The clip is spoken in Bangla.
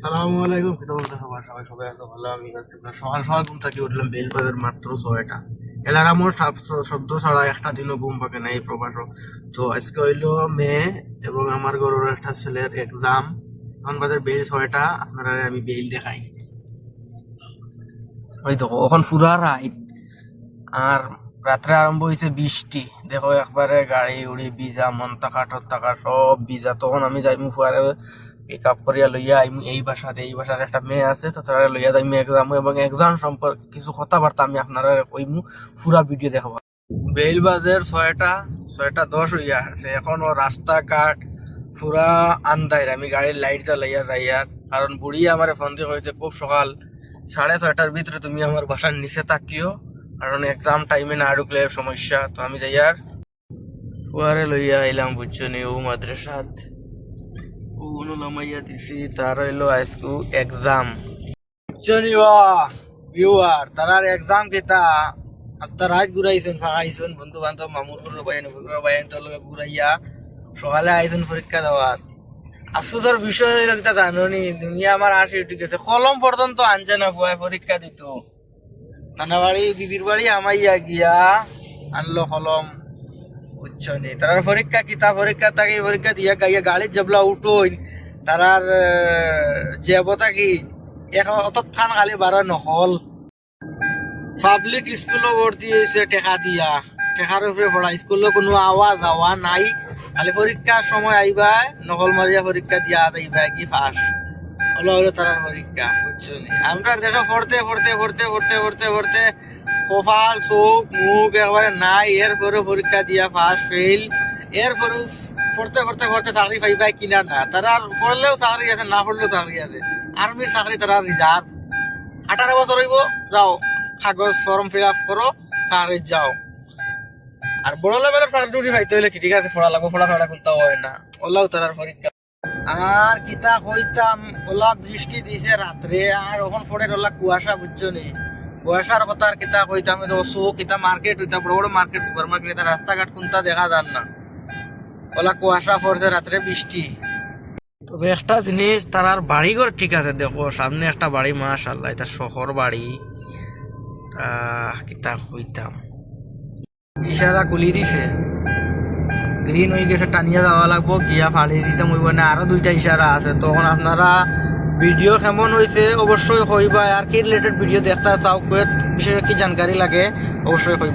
সালামু আলাইকুম সবাই সবাই সবাই ভালো, আমি ঘুম থেকে উঠলাম বেলবাজার মাত্র ছয়টা। এলার আমার শব্দ ছাড়া একটা দিনও ঘুম পাকে তো আজকে হইল মেয়ে এবং আমার গরুর একটা ছেলের এক্সাম এখন বাজার বেল ছয়টা, আপনারা আমি বেল দেখাই। ওই দেখো, এখন রাইত আর রাত্রে আরম্ভ হয়েছে বৃষ্টি। দেখো, একবারে গাড়ি উড়ি বিজা মন টাকা টাকা সব বিজা তখন আমি যাইমু ফুয়ারে পিক আপ করিয়া লইয়া আইমু, এই বাসাতে এই বাসার একটা মেয়ে আছে, তো তারা লইয়া যাইমু এক্সাম এবং এক্সাম সম্পর্কে কিছু কথাবার্তা আমি আপনারা কইমু, পুরা ভিডিও দেখাবো। বেল বাজের ছয়টা ছয়টা দশ হইয়া আসছে এখনও রাস্তাঘাট পুরা আন্দাইর আমি গাড়ির লাইট জ্বালাইয়া যাইয়া কারণ বুড়ি আমার ফোন দিয়ে কইছে, খুব সকাল, সাড়ে ছয়টার ভিতরে তুমি আমার বাসার নিচে তাকিও কারণ এক্সাম টাইমে না ঢুকলে সমস্যা। তো আমি যাই আর, ফুয়ারে লইয়া আইলাম বুঝছ নি ও মাদ্রাসাত। ও নামাইয়া দিছি, তার হইল আজকু এক্সাম বুঝছ নি ভিউয়ার তারার এক্সাম কেতা আস্তা রাত ঘুরাইছেন, ফাঁকাইছেন বন্ধু বান্ধব মামুর ঘুরে বাইন ঘুরে বাইন তোর লগে ঘুরাইয়া সকালে আইছেন পরীক্ষা দেওয়ার আফসোসের বিষয় হইল কিতা জানোনি, দুনিয়া আমার আসি উঠে গেছে কলম পর্যন্ত আনছে না ফুয়ায় পরীক্ষা দিত। নানা বাড়ি বিবির বাড়ি আমাইয়া গিয়া আনলো কলম। বুঝছ নি? তারার পরীক্ষা কিতা? পরীক্ষা তাকে পরীক্ষা দিয়া গাইয়া গাড়ির জবলা উঠোই তারার জেবতা কি এখন অত থান খালি বারো নহল। পাবলিক স্কুলও ভর্তি হয়েছে টেকা দিয়া। টেকার উপরে পড়া স্কুলে কোনো আওয়াজ আওয়া নাই। খালি পরীক্ষার সময় আইবা নকল মারিয়া পরীক্ষা দিয়া যাইবা কি ফাঁস হলো হলো তারার পরীক্ষা বুঝছ নি? আমরা দেশে পড়তে পড়তে পড়তে পড়তে পড়তে পড়তে কপাল, চোখ, মুখ একবারে নাই। এরপরে পরীক্ষা দিয়া ফার্স্ট ফেল এরপরে পড়তে পড়তে পড়তে চাকরি পাইবা কিনা না। তারা পড়লেও চাকরি আছে, না পড়লেও চাকরি আছে। আর্মির চাকরি তারা রিজার্ভ আঠারো বছর হইব, যাও, কাগজ ফর্ম ফিল আপ করো চাকরি যাও। আর বড় লেভেলের কি ঠিক আছে লাগবো কোনটা হয় না। ওলাও তারার পরীক্ষা আর কিতা কইতাম ওলা বৃষ্টি দিছে রাত্রে আর ওখান ফোড়ে ওলা কুয়াশা বুঝছ নি? কুয়াশার কথা আর কিতা কইতাম তো কিতা মার্কেট হইতা বড় বড় মার্কেট সুপার মার্কেট রাস্তাঘাট কোনটা দেখা যান না। ওলা কুয়াশা পড়ছে, রাত্রে বৃষ্টি। তবে একটা জিনিস তার আর বাড়িঘর ঠিক আছে, দেখো, সামনে একটা বাড়ি মাশাল্লাহ এটা শহর বাড়ি। কিতা কইতাম। ইশারা গুলি দিছে। গ্রিন হয়ে গেছে, টানিয়া যাওয়া লাগবো, গিয়া ফালি দিতে মইব না, আরও দুইটা ইশারা আছে। তখন আপনারা ভিডিও কেমন হয়েছে অবশ্যই কইবা আর কি রিলেটেড ভিডিও দেখতে চাও বিশেষ কি জানকারি লাগে, অবশ্যই কইবা